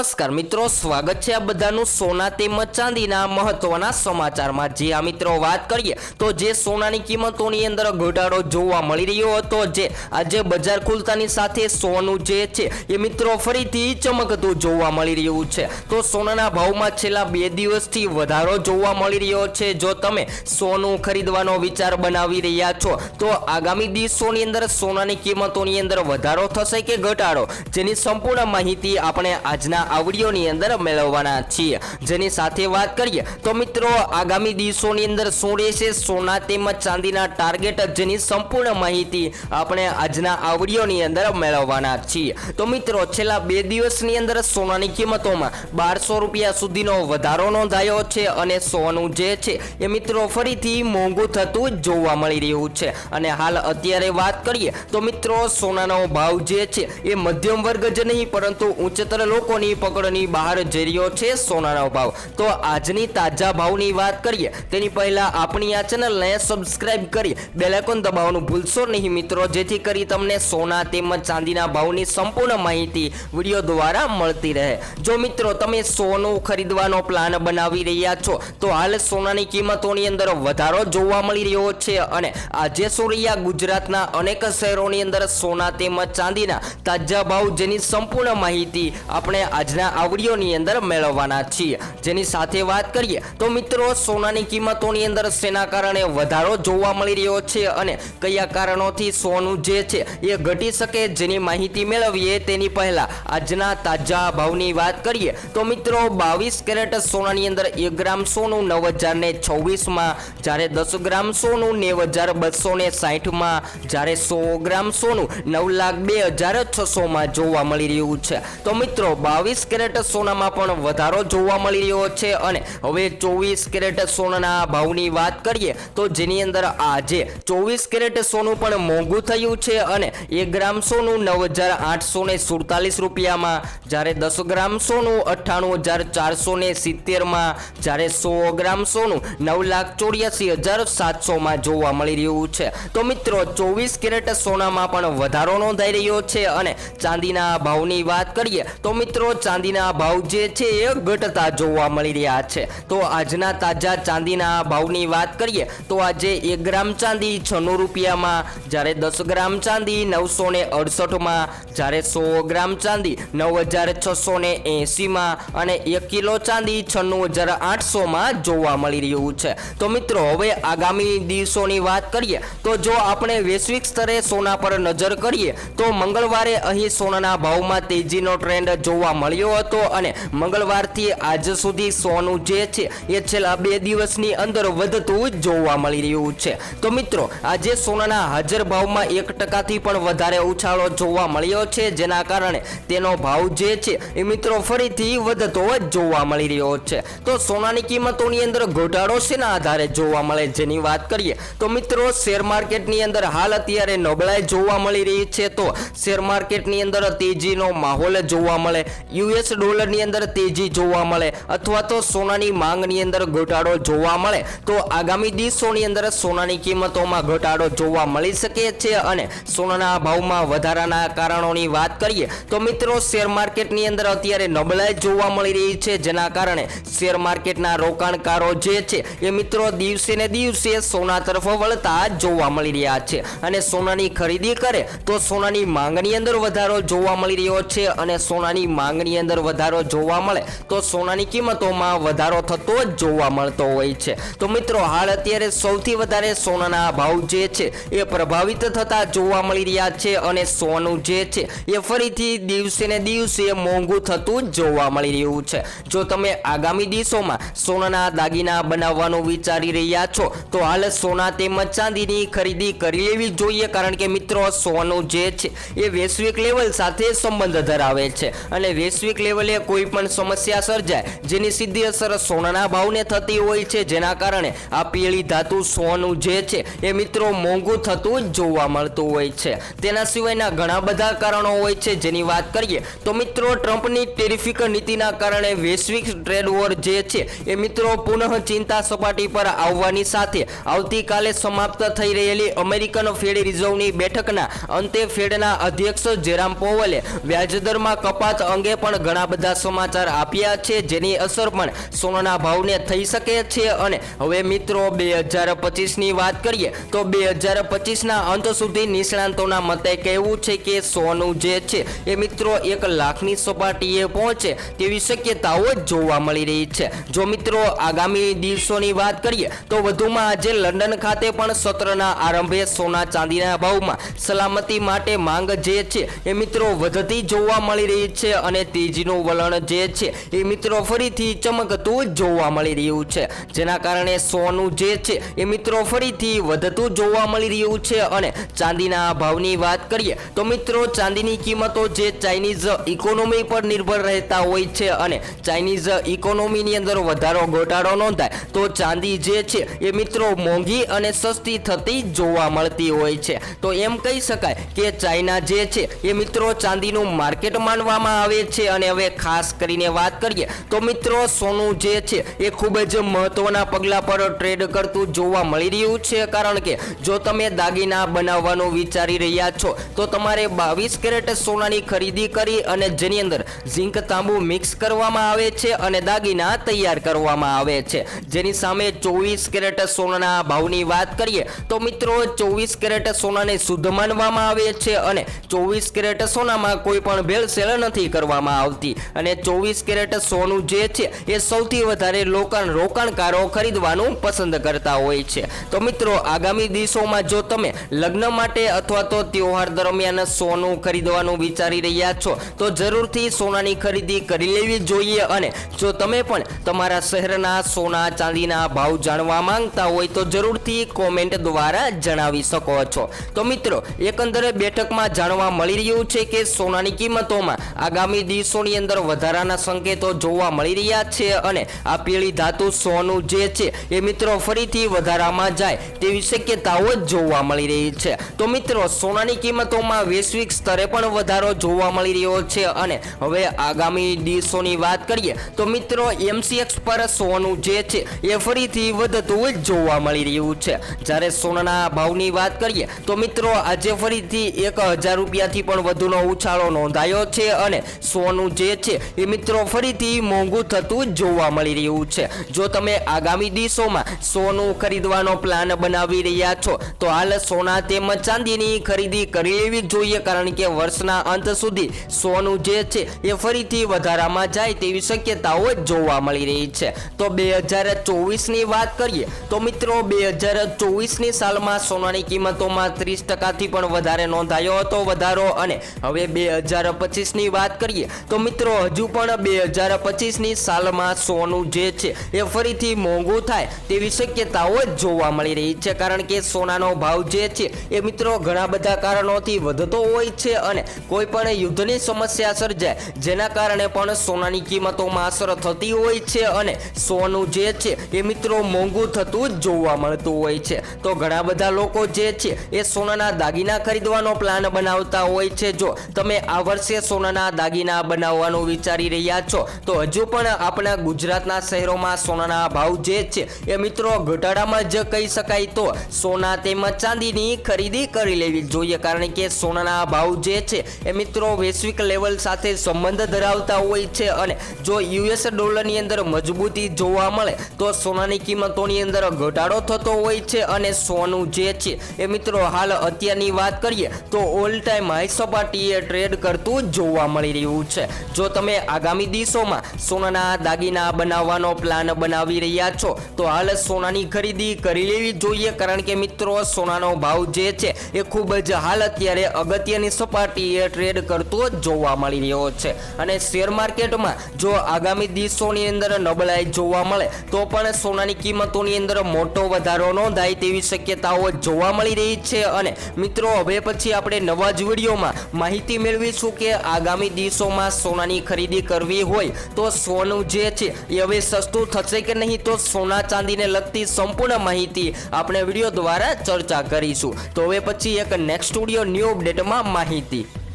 નમસ્કાર મિત્રો, સ્વાગત છે આ બધાનું સોના તેમજ ચાંદીના મહત્વના સમાચારમાં. જે આ મિત્રો વાત કરીએ, તો જે સોનાની કિંમતોની અંદર ઘટાડો જોવા મળી રહ્યો હતો, જે આજે બજાર ખુલતાની સાથે સોનું જે છે, એ મિત્રો ફરીથી ચમકતું જોવા મળી રહ્યું છે. તો સોનાના ભાવમાં છેલ્લા બે દિવસથી વધારો જોવા મળી રહ્યો છે. જો તમે સોનું ખરીદવાનો વિચાર બનાવી રહ્યા છો, તો આગામી દિવસોની અંદર સોનાની કિંમતોની અંદર વધારો થશે કે ઘટાડો? જેની સંપૂર્ણ માહિતી આપણે આજના આવડીઓની અંદર મેળવવાના છીએ. જેની સાથે વાત કરીએ, તો મિત્રો, આગામી દિવસોની અંદર શું રહેશે? સોના તેમજ ચાંદીના ટાર્ગેટ જેની સંપૂર્ણ માહિતી આપણે આજના આવડીઓની અંદર મેળવવાના છીએ. તો મિત્રો, છેલ્લા બે દિવસની અંદર સોનાની કિંમતોમાં બારસો રૂપિયા સુધીનો વધારો નોંધાયો છે અને સોનું જે છે એ મિત્રો ફરીથી મોંઘું થતું જોવા મળી રહ્યું છે. અને હાલ અત્યારે વાત કરીએ, તો મિત્રો, સોનાનો ભાવ જે છે એ મધ્યમ વર્ગ જ નહીં, પરંતુ ઉચ્ચતર લોકોની પકડની બહાર જઈ રહ્યો છે સોનાનો ભાવ. તો આજની તાજા ભાવની વાત કરીએ, તેની પહેલા આપણી આ ચેનલને સબસ્ક્રાઇબ કરી બેલેકોન દબાવવાનું ભૂલશો નહીં મિત્રો, જેથી કરી તમને સોના તેમજ ચાંદીના ભાવની સંપૂર્ણ માહિતી વીડિયો દ્વારા મળતી રહે. જો મિત્રો તમે સોનું ખરીદવાનો પ્લાન બનાવી રહ્યા છો, તો હાલ સોનાની કિંમતોની અંદર વધારો જોવા મળી રહ્યો છે અને આજે સોરિયા ગુજરાતના અનેક શહેરોની અંદર સોના તેમજ ચાંદીના તાજા ભાવ જેની સંપૂર્ણ માહિતી આપણે આજના આવડીઓની અંદર મેળવવાના છીએ. જેની સાથે વાત કરીએ તો મિત્રો, સોનાની કિંમતોની અંદર શેના કારણે વધારો જોવા મળી રહ્યો છે અને કયા કારણોથી સોનું જે છે એ ઘટી શકે જેની માહિતી મેળવીએ તેની પહેલા આજના તાજા ભાવની વાત કરીએ તો મિત્રો, બાવીસ કેરેટ સોનાની અંદર એક ગ્રામ સોનું નવ હજાર ને છવ્વીસમાં જ્યારે દસ ગ્રામ સોનું નેવ હજાર બસો ને સાહીઠમાં જ્યારે સો ગ્રામ સોનું, નવ લાખ બે હજાર છસોમાં જોવા મળી રહ્યું છે. તો મિત્રો, બાવીસ કેરેટ સોનામાં પણ વધારો જોવા મળી રહ્યો છે અને હવે ચોવીસ કેરેટ સોનાના ભાવની વાત કરીએ તો જેની અંદર આજે ચોવીસ કેરેટ સોનું પણ મોંઘું થયું છે અને એક ગ્રામ સોનું નવ હજાર આઠસો ને સુડતાલીસ રૂપિયામાં, જ્યારે દસ ગ્રામ સોનું અઠ્ઠાણું હજાર ચારસો ને સિત્તેરમાં, જ્યારે સો ગ્રામ સોનું નવ લાખ ચોર્યાસી હજાર સાતસોમાં જોવા મળી રહ્યું છે. તો મિત્રો, ચોવીસ કેરેટ સોનામાં પણ વધારો નોંધાઈ રહ્યો છે અને ચાંદીના ભાવની વાત કરીએ તો મિત્રો ચાંદીના ભાવ જે છે એ ઘટતા જોવા મળી રહ્યા છે. તો આજના તાજા ચાંદીના ભાવની વાત કરીએ, તો આજે એક ગ્રામ ચાંદી છન્નું રૂપિયામાં, જ્યારે દસ ગ્રામ ચાંદી નવસો ને અડસઠમાં, જ્યારે સો ગ્રામ ચાંદી નવ હજાર છસો ને એંસીમાં અને એક કિલો ચાંદી છન્નું હજાર આઠસોમાં જોવા મળી રહ્યું છે. તો મિત્રો, હવે આગામી દિવસોની વાત કરીએ, તો જો આપણે વૈશ્વિક સ્તરે સોના પર નજર કરીએ, તો મંગળવારે અહીં સોનાના ભાવમાં તેજીનો ટ્રેન્ડ જોવા મળ્યો હતો અને મંગળવારથી આજ સુધી સોનું જે છે, એ છેલ્લા બે દિવસની અંદર વધતું જોવા મળી રહ્યું છે. તો મિત્રો, આજે સોનાના હાજર ભાવમાં એક ટકાથી પણ વધારે ઉછાળો જોવા મળ્યો છે, જેના કારણે તેનો ભાવ જે છે, એ મિત્રો ફરીથી વધતો જોવા મળી રહ્યો છે. તો સોનાની કિંમતોની અંદર ઘટાડો શેના આધારે જોવા મળે જેની વાત કરીએ, તો મિત્રો, શેર માર્કેટની અંદર હાલ અત્યારે નબળાઈ જોવા મળી રહી છે. તો શેર માર્કેટની અંદર તેજીનો માહોલ જોવા મળે. યુએસ ડોલરની અંદર તેજી જોવા મળે અથવા તો સોનાની માંગની અંદર ઘટાડો જોવા મળે, તો આગામી દિવસોની અંદર સોનાની કિંમતોમાં ઘટાડો જોવા મળી શકે છે અને સોનાના ભાવમાં વધારાના કારણોની વાત કરીએ, તો મિત્રો શેર માર્કેટની અંદર અત્યારે નબળાઈ જોવા મળી રહી છે, જેના કારણે શેર માર્કેટના રોકાણકારો જે છે, એ મિત્રો દિવસે ને દિવસે સોના તરફ વળતા જોવા મળી રહ્યા છે અને સોનાની ખરીદી કરે તો સોનાની માંગની અંદર વધારો જોવા મળી રહ્યો છે અને સોનાની માંગની અંદર વધારો જોવા મળે, તો સોનાની કિંમતોમાં વધારો થતો જ જોવા મળતો હોય છે. તો મિત્રો, હાલ અત્યારે સૌથી વધારે સોનાના ભાવ જે છે, એ પ્રભાવિત થતા જોવા મળી રહ્યા છે અને સોનું જે છે, એ ફરીથી દિવસે ને દિવસે મોંઘું થતું જોવા મળી રહ્યું છે. જો તમે આગામી દિવસોમાં સોનાના દાગીના બનાવવાનું વિચારી રહ્યા છો, તો હાલ સોના તેમજ ચાંદીની ખરીદી કરી લેવી જોઈએ, કારણ કે મિત્રો, સોનું જે છે, એ વૈશ્વિક લેવલ સાથે સંબંધ ધરાવે છે. અને વૈશ્વિક લેવલે કોઈ પણ સમસ્યા સર્જાય, જેની સીધી અસર સોનાના ભાવને થતી હોય છે, જેના કારણે આ પીળી ધાતુ સોનું જે છે, એ મિત્રો મોંઘું થતું જોવા મળતું હોય છે. તેના સિવાયના ઘણા બધા કારણો હોય છે, જેની વાત કરીએ, તો મિત્રો ટ્રમ્પની ટેરિફિક નીતિના કારણે વૈશ્વિક ટ્રેડ વોર જે છે, એ મિત્રો પુનઃ ચિંતા સપાટી પર આવવાની સાથે આવતીકાલે સમાપ્ત થઈ રહેલી અમેરિકન ફેડ રિઝર્વની બેઠકના અંતે ફેડના અધ્યક્ષ જેરામ પોવલે વ્યાજદરમાં કપાત અંગે પણ પણ ઘણા બધા સમાચાર આપ્યા છે, જેની અસર પણ સોનાના ભાવને થઈ શકે છે. અને હવે મિત્રો, બે હજાર પચીસની વાત કરીએ, તો બે હજાર પચીસના અંત સુધી નિષ્ણાંતોના મતે કહેવું છે કે સોનું જે છે, એ મિત્રો એક લાખની સપાટીએ પહોંચે તેવી શક્યતાઓ જોવા મળી રહી છે. જો મિત્રો, આગામી દિવસોની વાત કરીએ, તો વધુમાં આજે લંડન ખાતે પણ સત્રના આરંભે સોના ચાંદીના ભાવમાં સલામતી માટે માંગ જે છે, એ મિત્રો વધતી જોવા મળી રહી છે. અને તેજીનું વલણ જે છે એ મિત્રો ફરીથી ચમકતું જોવા મળી રહ્યું છે. જેના કારણે સોનું જે છે એ મિત્રો ફરીથી વધતું જોવા મળી રહ્યું છે અને ચાંદીના ભાવની વાત કરીએ તો મિત્રો ચાંદીની કિંમતો જે ચાઇનીઝ ઇકોનોમી પર નિર્ભર રહેતા હોય છે અને ચાઇનીઝ ઇકોનોમીની અંદર વધારો ઘટાડો નોંધાય તો ચાંદી જે છે એ મિત્રો મોંઘી અને સસ્તી થતી જોવા મળતી હોય છે. તો એમ કહી શકાય કે ચાઇના જે છે એ મિત્રો ચાંદીનું માર્કેટ માનવામાં આવે છે અને હવે ખાસ કરીને વાત કરીએ તો મિત્રો, સોનું જે છે એ ખૂબ જ મહત્વના પગલાં પર ટ્રેડ કરતું જોવા મળી રહ્યું છે. કારણ કે જો તમે દાગીના બનાવવાનું વિચારી રહ્યા છો, તો તમારે બાવીસ કેરેટ સોનાની ખરીદી કરી અને જેની અંદર ઝીંક તાંબુ મિક્સ કરવામાં આવે છે અને દાગીના તૈયાર કરવામાં આવે છે. જેની સામે ચોવીસ કેરેટ સોનાના ભાવની વાત કરીએ, તો મિત્રો, ચોવીસ કેરેટ સોનાને શુદ્ધ માનવામાં આવે છે અને ચોવીસ કેરેટ સોનામાં કોઈ પણ ભેળસેળ નથી કરવામાં આવતી અને ચોવીસ કેરેટ સોનું જે છે એ સૌથી વધારે લોકાણ રોકાણકારો ખરીદવાનું પસંદ કરતા હોય છે. તો મિત્રો, આગામી દિવસોમાં જો તમે લગ્ન માટે અથવા તો તહેવાર દરમિયાન સોનું ખરીદવાનું વિચારી રહ્યા છો, તો જરૂરથી સોનાની ખરીદી કરી લેવી જોઈએ અને જો તમે પણ તમારા શહેરના સોના ચાંદીના ભાવ જાણવા માંગતા હોય તો જરૂરથી કોમેન્ટ દ્વારા જણાવી શકો છો. તો મિત્રો, એકંદરે બેઠકમાં જાણવા મળી રહ્યું છે કે સોનાની કિંમતોમાં આગામી દિવસોની અંદર વધારાના સંકેતો જોવા મળી રહ્યા છે અને આ પીળી ધાતુ સોનું જે છે એ મિત્રો ફરીથી વધારામાં જાય તેવી શક્યતાઓ જોવા મળી રહી છે. તો મિત્રો, સોનાની કિંમતોમાં વૈશ્વિક સ્તરે પણ વધારો જોવા મળી રહ્યો છે અને હવે આગામી દિવસોની વાત કરીએ તો મિત્રો એમસીએક્સ પર સોનું જે છે એ ફરીથી વધતું જ જોવા મળી રહ્યું છે. જ્યારે સોનાના ભાવની વાત કરીએ તો મિત્રો, આજે ફરીથી એક હજાર રૂપિયાથી પણ વધુનો ઉછાળો નોંધાયો છે અને સોનું જે છે એ મિત્રો ફરીથી મોંઘું થતું જોવા મળી રહ્યું છે. જો તમે આગામી દિવસોમાં સોનું ખરીદવાનો પ્લાન બનાવી રહ્યા છો, તો હાલ સોના તેમજ ચાંદીની ખરીદી કરી લેવી જોઈએ, કારણ કે વર્ષના અંત સુધી સોનું જે છે એ ફરીથી વધારામાં જાય તેવી શક્યતાઓ જોવા મળી રહી છે. તો બે હજાર ચોવીસની વાત કરીએ, તો મિત્રો બે હજાર ચોવીસની સાલમાં સોનાની કિંમતોમાં ત્રીસ ટકાથી પણ વધારે નોંધાયો હતો, વધારો અને હવે બે હજાર પચીસની વાત કરીએ તો મિત્રો, હજુ પણ બે હજાર પચીસની સાલમાં સોનું જે છે, એ ફરીથી મોંઘું થાય તેવી શક્યતાઓ જ જોવા મળી રહી છે. કારણ કે સોનાનો ભાવ જે છે, એ મિત્રો ઘણા બધા કારણોથી વધતો હોય છે અને કોઈ પણ યુદ્ધની સમસ્યા સર્જાય, જેના કારણે પણ સોનાની કિંમતોમાં અસર થતી હોય છે અને સોનું જે છે, એ મિત્રો મોંઘું થતું જ જોવા મળતું હોય છે. તો ઘણા બધા લોકો જે છે, એ સોનાના દાગીના ખરીદવાનો પ્લાન બનાવતા હોય છે. જો તમે આ વર્ષે સોનાના દાગીના બનાવવાનું વિચારી રહ્યા છો. તો હજુ પણ આપણા ગુજરાતના શહેરોમાં સોનાના ભાવ જે છે, એ મિત્રો ઘટાડામાં જ કહી શકાય તો સોના તેમજ ચાંદીની ખરીદી કરી લેવી જોઈએ. કારણ કે સોનાના ભાવ જે છે, એ મિત્રો વૈશ્વિક લેવલ સાથે સંબંધ ધરાવતા હોય છે અને જો યુએસ ડોલરની અંદર મજબૂતી જોવા મળે, તો સોનાની કિંમતોની અંદર ઘટાડો થતો હોય છે અને સોનું જે છે, એ મિત્રો હાલ અત્યારની વાત કરીએ, તો ઓલ ટાઈમ હાઈ સપાટીએ ટ્રેડ કરતું જોવા મળી રહ્યું છે. જો તમે આગામી દિવસોમાં સોનાના દાગીના બનાવવાનો પ્લાન બનાવી રહ્યા છો, તો હાલ સોનાની ખરીદી કરી લેવી જોઈએ. કારણ કે મિત્રો, સોનાનો ભાવ જે છે એ ખૂબ જ હાલ અત્યારે અગત્યની સપાટીએ ટ્રેડ કરતો જોવા મળી રહ્યો છે. અને શેર માર્કેટમાં જો આગામી દિવસોની અંદર નબળાઈ જોવા મળે, તો પણ સોનાની કિંમતોની અંદર મોટો વધારો નોંધાય તેવી શક્યતાઓ જોવા મળી રહી છે. અને મિત્રો, હવે પછી આપણે નવા જ વિડીયોમાં માહિતી મેળવીશું કે આગામી દિવસોમાં સોનાની ખરીદી કરવી હોય તો સોનું જે છે એ હવે સસ્તું થશે કે નહીં તો સોના ચાંદીને લગતી સંપૂર્ણ માહિતી આપણે વીડિયો દ્વારા ચર્ચા કરીશું. તો હવે પછી એક નેક્સ્ટ સ્ટુડિયો ન્યૂ અપડેટમાં માહિતી.